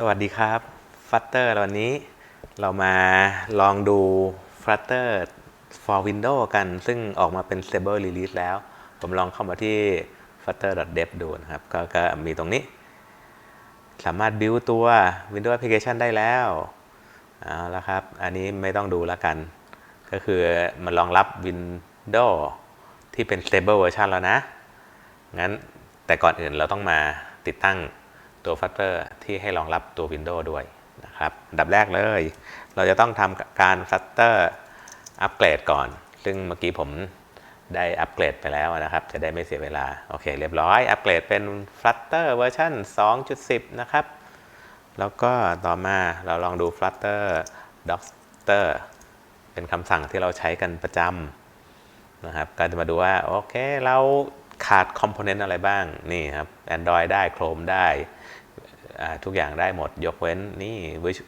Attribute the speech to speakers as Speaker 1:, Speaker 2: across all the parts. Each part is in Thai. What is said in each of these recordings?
Speaker 1: สวัสดีครับ Flutter วันนี้เรามาลองดู Flutter for Windows กัน ซึ่งออกมาเป็น stable release แล้ว ผมลองเข้ามาที่ flutter.dev ดูนะครับกก็มีตรงนี้ สามารถ build ตัว Windows Application ได้แล้วเอาละครับ อันนี้ไม่ต้องดูแล้วกัน ก็คือมันรองรับ Windows ที่เป็น stable version แล้วนะ งั้นแต่ก่อนอื่นเราต้องมาติดตั้ง ตัว Flutter ที่ให้รองรับตัว Windows ด้วยนะครับอันดับแรกเลย เราจะต้องทำการ Flutter อัปเกรดก่อน ซึ่งเมื่อกี้ผมได้อัปเกรดไปแล้วนะครับ จะได้ไม่เสียเวลา โอเค เรียบร้อย อัปเกรดเป็น Flutter เวอร์ชัน2.10 นะครับ แล้วก็ต่อมาเราลองดู Flutter Doctor เป็นคำสั่งที่เราใช้กันประจำนะครับ ก็จะมาดูว่า โอเค เราขาดคอมโพเนนต์อะไรบ้าง นี่ครับ Android ได้ Chrome ได้ ทุกอย่างได้หมด ยกเว้นนี่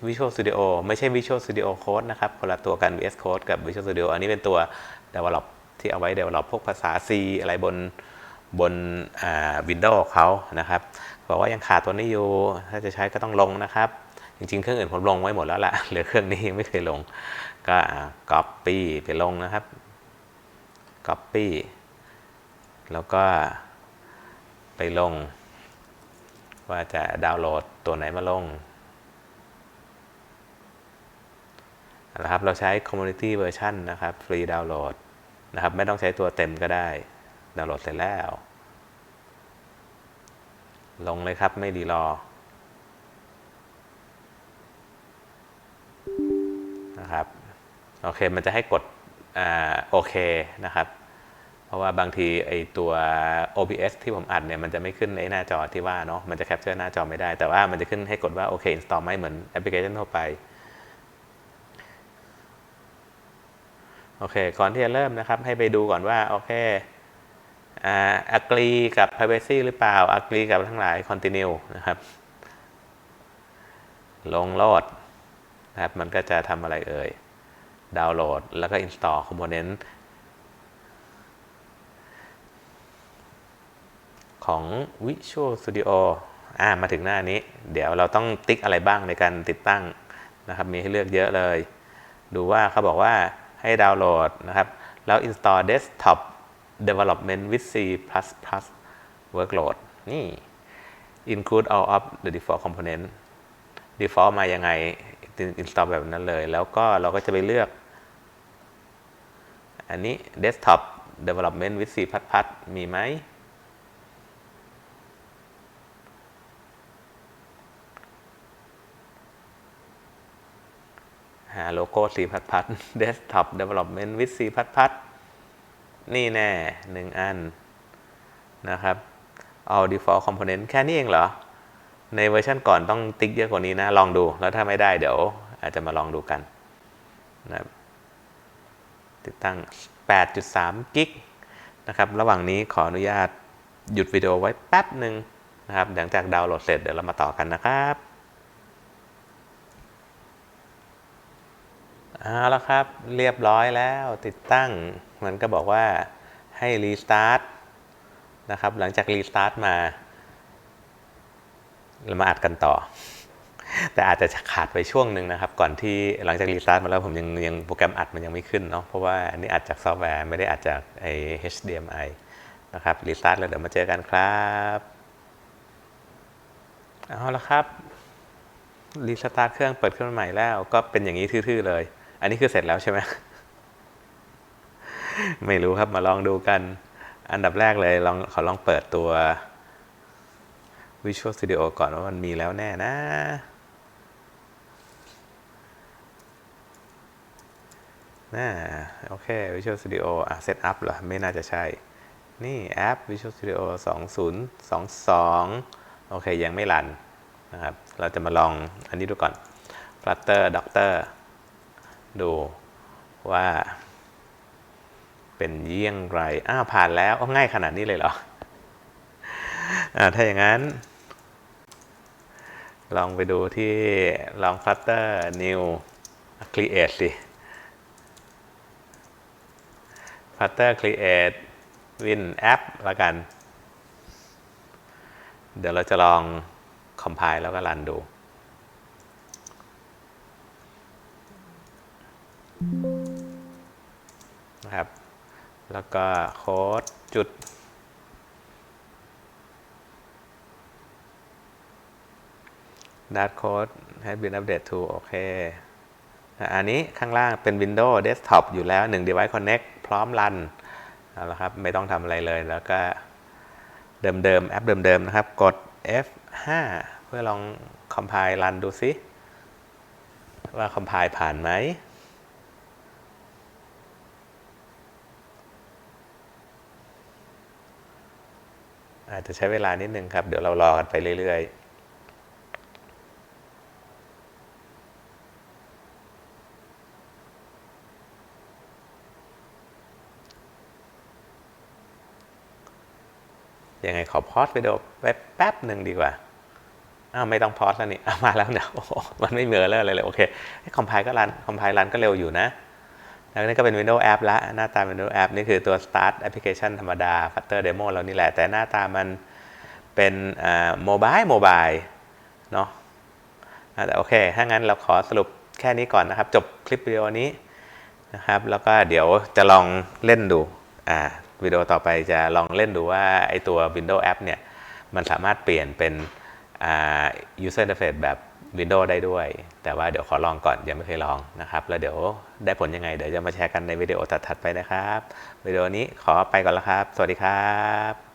Speaker 1: Visual Studio ไม่ใช่ Visual Studio Code นะครับ คนละตัวกัน VS Code กับ Visual Studio อันนี้เป็นตัว develop ที่เอาไว้ develop พวกภาษา C อะไรบนบนอ่า Windows เขานะครับบอกว่ายังขาดตัวนี้อยู่ ถ้าจะใช้ก็ต้องลงนะครับ จริงๆ เครื่องอื่นผมลงไว้หมดแล้วล่ะ เหลือเครื่องนี้ยังไม่เคยลง ก็ copy ไปลงนะครับ copy แล้วก็ไปลง ว่าจะดาวน์โหลดตัวไหนมาลงนะครับ เราใช้ Community Version นะครับ ฟรีดาวน์โหลดนะครับ ไม่ต้องใช้ตัวเต็มก็ได้ ดาวน์โหลดเสร็จแล้ว ลงเลยครับไม่ดีรอ นะครับ โอเค มันจะให้กดอ่าโอเคนะครับ เพราะว่าบางทีไอตัว OBS ที่ผมอัดเนี่ยมันจะไม่ขึ้นในหน้าจอที่ว่าเนาะมันจะแคปเจอร์หน้าจอไม่ได้ แต่ว่ามันจะขึ้นให้กดว่าโอเค install ไม่เหมือนแอปพลิเคชันทั่วไปโอเค ก่อนที่จะเริ่มนะครับ ให้ไปดูก่อนว่า โอเคอ่า agree กับ privacy หรือเปล่า agree กับทั้งหลาย continue นะครับ ลงโหลดนะครับ มันก็จะทำอะไรเอ่ย ดาวน์โหลด แล้วก็ install component ของ Visual Studio อ่ามาถึงหน้านี้ เดี๋ยวเราต้องติ๊กอะไรบ้างในการติดตั้งนะครับ มีให้เลือกเยอะเลย ดูว่าเขาบอกว่าให้ดาวน์โหลดนะครับ แล้ว install desktop development with C++ workload นี่ include all of the default component default มายังไง install แบบนั้นเลย แล้วก็เราก็จะไปเลือก อันนี้ desktop development with C++ มีไหมาโลโก้ C++ Desktop Development with C++ นี่แน่หนึ่งอันนะครับ All Default Component แค่นี้เองเหรอ ในเวอร์ชันก่อนต้องติ๊กเยอะกว่านี้นะ ลองดู แล้วถ้าไม่ได้เดี๋ยวอาจจะมาลองดูกันนะครับติดตั้ง 8.3 กิกนะครับ ระหว่างนี้ขออนุญาตหยุดวิดีโอไว้แป๊บหนึ่งนะครับ หลังจากดาวน์โหลดเสร็จเดี๋ยวเรามาต่อกันนะครับ เอาละครับ เรียบร้อยแล้วติดตั้ง มันก็บอกว่าให้รีสตาร์ทนะครับ หลังจากรีสตาร์ทมาเรามาอัดกันต่อ แต่อาจจะขาดไปช่วงหนึ่งนะครับ ก่อนที่หลังจากรีสตาร์ทมาแล้วผมยังยังโปรแกรมอัดมันยังไม่ขึ้นเนาะเพราะว่าอันนี้อัดจากซอฟต์แวร์ไม่ได้อัดจากไอ้ HDMI นะครับรีสตาร์ทแล้วเดี๋ยวมาเจอกันครับเอาละครับรีสตาร์ทเครื่องเปิดขึ้นมาใหม่แล้วก็เป็นอย่างนี้ทื่อๆเลย อันนี้คือเสร็จแล้วใช่ไหมไม่รู้ครับมาลองดูกัน อันดับแรกเลยลองขอลองเปิดตัว Visual Studio ก่อนว่ามันมีแล้วแน่นะ น่าโอเค Visual Studio อะเซตอัพเหรอ ไม่น่าจะใช่ นี่แอป Visual Studio 2022 โอเค ยังไม่รันนะครับ เราจะมาลองอันนี้ดูก่อน Flutter Doctor ดูว่าเป็นเยี่ยงไร อ้าวผ่านแล้วง่ายขนาดนี้เลยเหรออ่าถ้าอย่างนั้น ลองไปดูที่ลอง Flutter New Create สิ Flutter Create Win App ละกัน เดี๋ยวเราจะลอง compile แล้วก็รันดู นะครับ แล้วก็โค้ดจุด Dart code has been updated to โอเค อันนี้ข้างล่างเป็น Windows Desktop อยู่แล้ว 1 Device Connect พร้อมรันเอาละครับไม่ต้องทำอะไรเลยแล้วก็เดิมๆ แอปเดิมๆ นะครับ กด F5 เพื่อลอง compile รันดูซิ ว่า compile ผ่านไหม อาจจะใช้เวลานิดนึงครับ เดี๋ยวเรารอกันไปเรื่อยๆยังไงขอพอสวิดีโอไปแป๊บหนึ่งดีกว่า อ้าวไม่ต้องพอสแล้วนี่ามาแล้วเนี่ยมันไม่เหมือนเลยเลยโอเคคอมไพล์ก็รันคอมไพล์รันก็เร็วอยู่นะ แล้วนี่ก็เป็น Windows App ละหน้าตา Windows App นี่คือตัว Start Application ธรรมดา Flutter Demo เรานี่แหละ แต่หน้าตามันเป็นโมบายโมบายเนาะแต่โอเค ถ้างั้นเราขอสรุปแค่นี้ก่อนนะครับ จบคลิปวิดีโอนี้นะครับ แล้วก็เดี๋ยวจะลองเล่นดูอ่าวิดีโอต่อไปจะลองเล่นดูว่าไอตัว Windows App เนี่ย มันสามารถเปลี่ยนเป็น user interface แบบ Windows ได้ด้วย แต่ว่าเดี๋ยวขอลองก่อนยังไม่เคยลองนะครับ แล้วเดี๋ยวได้ผลยังไง เดี๋ยวจะมาแชร์กันในวิดีโอถัดๆไปนะครับ วิดีโอนี้ขอไปก่อนแล้วครับ สวัสดีครับ